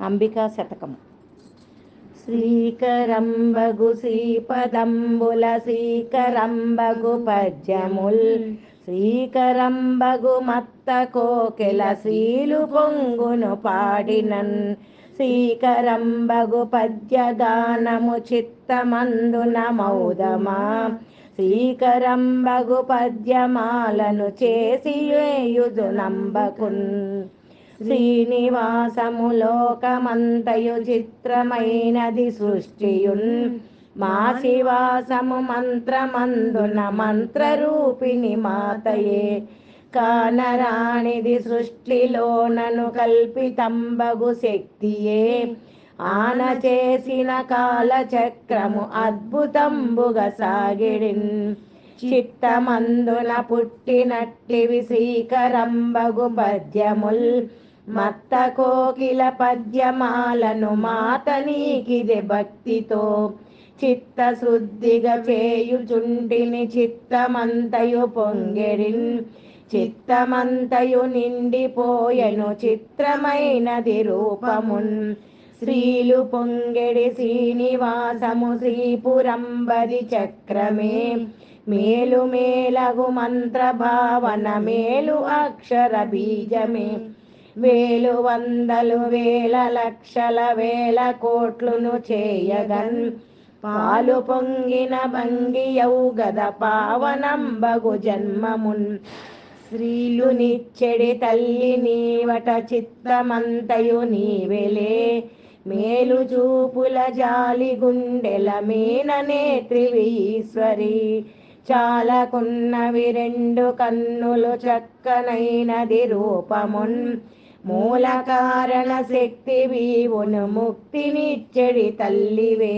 అంబికా శతకం. శ్రీకరంబగు శ్రీపదంబుల శ్రీకరంబగు పద్యముల్ శ్రీకరంబగు మత్త కోకిల శ్రీలు పొంగును పాడినన్. శ్రీకరంబగు పద్యగానము చిత్తమందున మౌదమా శ్రీకరంబగు పద్యమాలను చేసి వేయుదు నంబకున్. శ్రీనివాసము లోకమంతయు చిత్రమైనది సృష్టియున్. మా శివాసము మంత్రమందున మంత్రరూపిణి మాతయే. కానరాణిది సృష్టిలోనను కల్పితంబగు శక్తియే. ఆన చేసిన కాలచక్రము అద్భుతంబుగా సాగిడిన్. చిత్తమందున పుట్టినట్టివి శ్రీకరంబగు పద్యముల్. మత్త కోకిల పద్యమాలను మాత నీకిదే భక్తితో. చిత్తశుద్ధిగా చేయుచుంటిని చిత్తమంతయు పొంగెడిన్ చిత్తమంతయు నిండిపోయెను చిత్రమైనది రూపమున్. శ్రీలు పొంగెడి శ్రీనివాసము శ్రీపురంబది చక్రమే. మేలు మేలగు మంత్ర భావన మేలు అక్షర బీజమే. వేలు వందలు వేల లక్షల వేల కోట్లును చేయగన్. పాలు పొంగిన భంగియవు గద పావనంబగు జన్మమున్. స్త్రీలు నిచ్చెడి తల్లి నీవట చిత్తమంతయు నీవెలే మేలు చూపుల జాలి గుండెల మీన నేత్రివీశ్వరి చాలకున్నవి రెండు కన్నులు చక్కనైనది రూపమున్. మూల కారణ శక్తి వీవును ముక్తినిచ్చడి తల్లివే.